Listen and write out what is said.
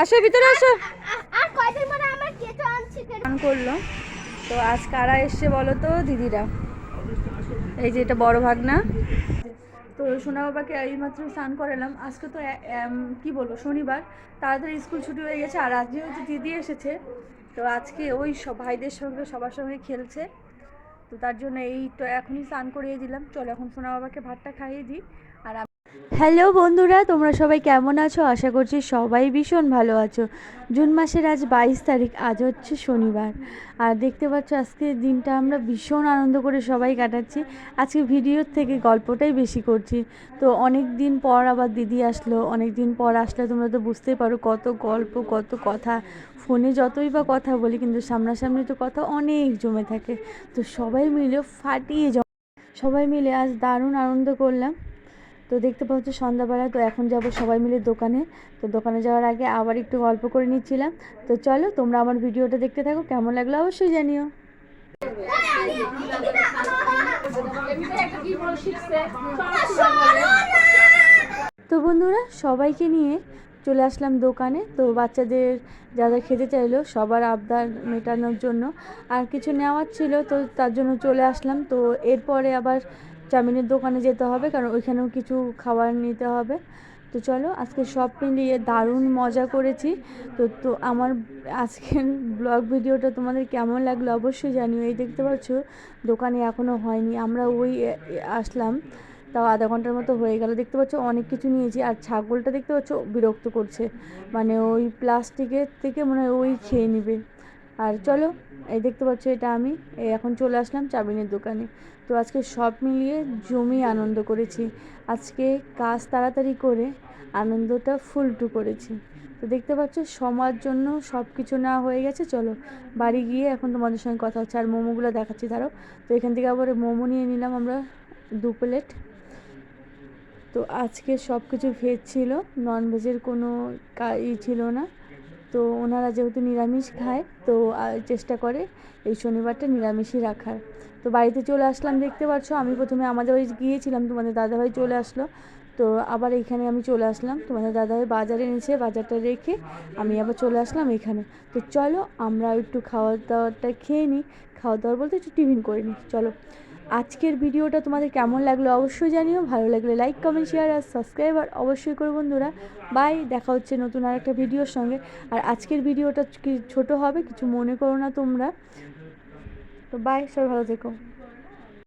আসো ভিতরে আসো। আর কয়দিন পরে আমার কেঁচো আনছি কেন করল। তো আজ কারা এসছে বলো তো? দিদিরা। এই যে এটা বড় ভাগনা। তো সোনা বাবাকে এইমাত্র স্নান করালাম। আজকে তো কি বলব শনিবার। তাড়াতাড়ি স্কুল ছুটি হয়ে গেছে। আর আজ যেহেতু দিদি এসেছে। তো আজকে ওই সব ভাইদের সঙ্গে সবার সঙ্গে খেলছে। তো তার জন্য এই তো এখনই স্নান করিয়ে দিলাম। চলো এখন সোনা বাবাকে ভাতটা খাইয়ে দিই। আর হ্যালো বন্ধুরা, তোমরা সবাই কেমন আছো? আশা করছি সবাই ভীষণ ভালো আছো। জুন মাসের আজ বাইশ তারিখ, আজ হচ্ছে শনিবার। আর দেখতে পাচ্ছ আজকে দিনটা আমরা ভীষণ আনন্দ করে সবাই কাটাচ্ছি। আজকে ভিডিওর থেকে গল্পটাই বেশি করছি। তো অনেক দিন পর আবার দিদি আসলো, অনেক দিন পর আসলে তোমরা তো বুঝতেই পারো, কত গল্প, কত কথা। ফোনে যতই বা কথা বলি, কিন্তু সামনাসামনি তো কথা অনেক জমে থাকে। তো সবাই মিলে ফাটিয়ে সবাই মিলে আজ দারুণ আনন্দ করলাম। তো দেখতে পাচ্ছ সন্ধ্যাবেলা, তো এখন যাব সবাই মিলে দোকানে। তো দোকানে যাওয়ার আগে আবার একটু গল্প করে নিচ্ছিলাম। তো চলো, তোমরা আমার ভিডিওটা দেখতে থাকো, কেমন লাগল অবশ্যই জানিও। তো বন্ধুরা, সবাইকে নিয়ে চলে আসলাম দোকানে। তো বাচ্চাদের যা যা খেতে চাইলো, সবার আবদার মেটানোর জন্য আর কিছু নেওয়ার ছিল, তো তার জন্য চলে আসলাম। তো এরপরে আবার চাউমিনের দোকানে যেতে হবে, কারণ ওইখানেও কিছু খাবার নিতে হবে। তো চলো, আজকে সব মিলিয়ে দারুণ মজা করেছি। তো তো আমার আজকের ব্লগ ভিডিওটা তোমাদের কেমন লাগল অবশ্যই জানিও। এই দেখতে পাচ্ছ, দোকানে এখনও হয়নি। আমরা ওই আসলাম। তাও আধা ঘণ্টার মতো হয়ে গেল। দেখতে পাচ্ছ, অনেক কিছু নিয়েছি। আর ছাগলটা দেখতে পাচ্ছ, বিরক্ত করছে। মানে ওই প্লাস্টিকের থেকে মনে হয় ওই খেয়ে নেবে। আর চলো, এই দেখতে পাচ্ছ এটা আমি। এখন চলে আসলাম চাবিনের দোকানে। তো আজকে সব মিলিয়ে জমি আনন্দ করেছি। আজকে কাজ তাড়াতাড়ি করে আনন্দটা ফুলটু করেছি। তো দেখতে পাচ্ছ, সময়ের জন্য সব কিছু না হয়ে গেছে। চলো, বাড়ি গিয়ে এখন তোমাদের সঙ্গে কথা হচ্ছে। আর মোমোগুলো দেখাচ্ছি, ধরো। তো এখান থেকে আবার মোমো নিয়ে নিলাম আমরা দু প্লেট। তো আজকে সব কিছু ভেজ ছিল নন ভেজের কোনো ই ছিল না। তো ওনারা যেহেতু নিরামিষ খায়, তো চেষ্টা করে এই শনিবারটা নিরামিষই রাখার। তো বাড়িতে চলে আসলাম, দেখতে পাচ্ছ আমি প্রথমে আমাদের বাড়ি গিয়েছিলাম, তোমাদের দাদাভাই চলে আসলো। তো আবার এইখানে আমি চলে আসলাম। তোমাদের দাদাভাই বাজারে এনেছে, বাজারটা রেখে আমি আবার চলে আসলাম এখানে। তো চলো আমরা একটু খাওয়া দাওয়াটা খেয়ে নিই। খাওয়া দাওয়ার বলতে একটু টিফিন করে নিই। চলো, আজকের ভিডিওটা তোমাদের কেমন লাগল অবশ্যই জানিও। ভালো লাগলে লাইক কমেন্ট শেয়ার আর সাবস্ক্রাইব আর অবশ্যই করো বন্ধুরা। বাই দেখা হচ্ছে নতুন আর একটা ভিডিওর সঙ্গে। আর আজকের ভিডিওটা ছোট হবে কিছু মনে করো না তোমরা। তো বাই সবাই ভালো থেকো।